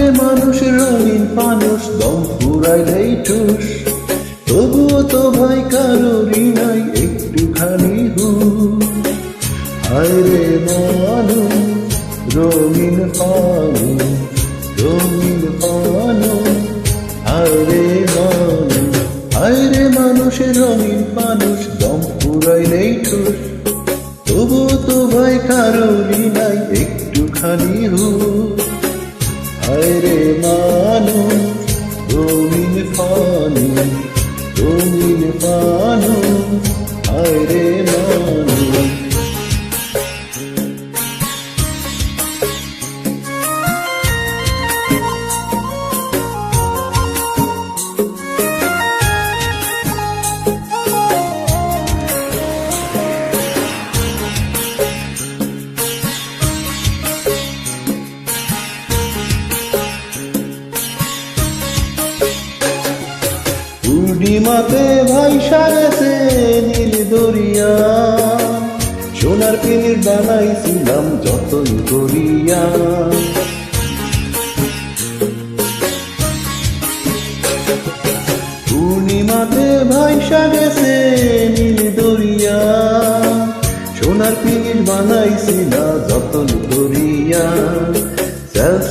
মানুষে মানুষ রঙিন মানুষ দম ফুরাইলেই ঠুস তবুও তো ভাই কারোরই নাই একটুখানি হুস হায় রে মানুষ, রঙিন হয় পূর্ণিমাতে ভাই সাগেছে নীল দরিয়া। সোনার পিনির বানাইছিলাম যতই করিয়া। পূর্ণিমাতে ভাই সাগেছে নীল দরিয়া। সোনার পিনির বানাইছিলা যতন করিয়া।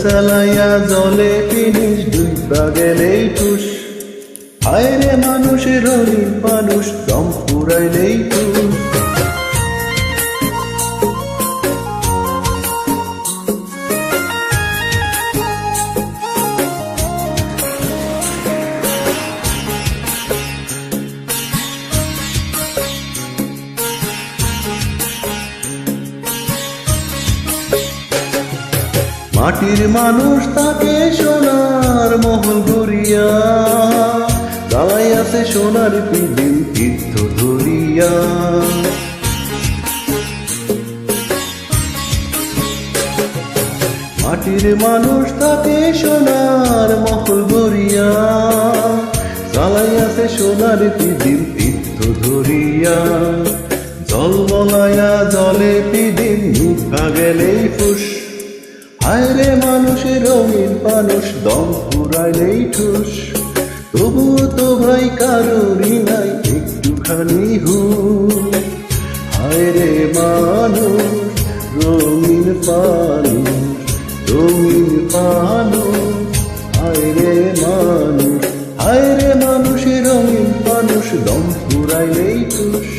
চালাইয়া জলে পিনিস ডুইবা গেলেই টুস হায় রে মানুষের রঙিন মানুষ দম পুরাইলেই টুস মাটির মানুষ তাকে সোনার মহল গড়িয়া সোনার পিদিম তীর্থ ধরিয়া। মাটির মানুষ তাকে সোনার মহল গড়িয়া গালাই আছে সোনার পিদিম তীর্থ ধরিয়া। জল বলায়া জলে পিদিন মুখা গেলেই ফুস। হায়রে মানুষের রঙিন মানুষ দম পুরাইলেই ঠুস। তবুও তো ভাই কারোরই নাই, একটুখানি হু হায়রে মানুষ, রঙিন মানুষ রঙিন মানুষ হায়রে মানুষ হায়রে মানুষের রঙিন মানুষ, দম পুরাইলেই ঠুস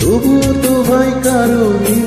তবুও তো ভাই কারোরই